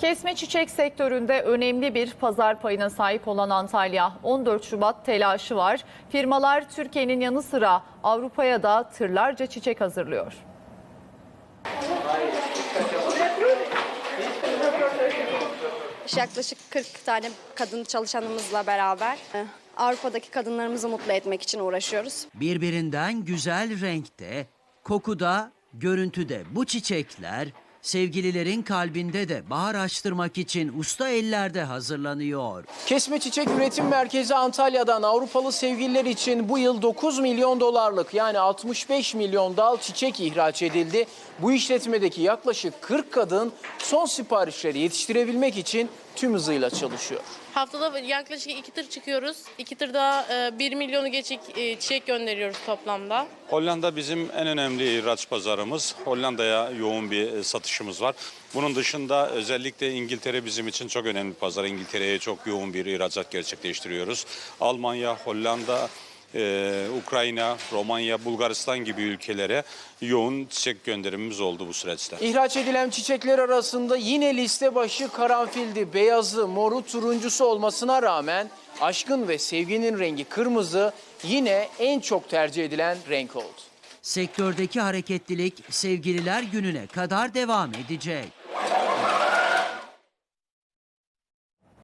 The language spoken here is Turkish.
Kesme çiçek sektöründe önemli bir pazar payına sahip olan Antalya 14 Şubat telaşı var. Firmalar Türkiye'nin yanı sıra Avrupa'ya da tırlarca çiçek hazırlıyor. Yaklaşık 40 tane kadın çalışanımızla beraber e, Avrupa'daki kadınlarımızı mutlu etmek için uğraşıyoruz. Birbirinden güzel renkte, kokuda, görüntüde bu çiçekler sevgililerin kalbinde de bahar açtırmak için usta ellerde hazırlanıyor. Kesme Çiçek Üretim Merkezi Antalya'dan Avrupalı sevgililer için bu yıl 9 milyon dolarlık yani 65 milyon dal çiçek ihraç edildi. Bu işletmedeki yaklaşık 40 kadın son siparişleri yetiştirebilmek için tüm hızıyla çalışıyor. Haftada yaklaşık iki tır çıkıyoruz. İki tırda e, 1 milyonu geçik e, çiçek gönderiyoruz toplamda. Hollanda bizim en önemli ihraç pazarımız. Hollanda'ya yoğun bir e, satışımız var. Bunun dışında özellikle İngiltere bizim için çok önemli pazar. İngiltere'ye çok yoğun bir ihracat gerçekleştiriyoruz. Almanya, Hollanda, e, Ukrayna, Romanya, Bulgaristan gibi ülkelere yoğun çiçek gönderimimiz oldu bu süreçte. İhraç edilen çiçekler arasında yine liste başı karanfildi. Beyazı, moru, turuncusu olmasına rağmen aşkın ve sevginin rengi kırmızı yine en çok tercih edilen renk oldu. Sektördeki hareketlilik sevgililer gününe kadar devam edecek.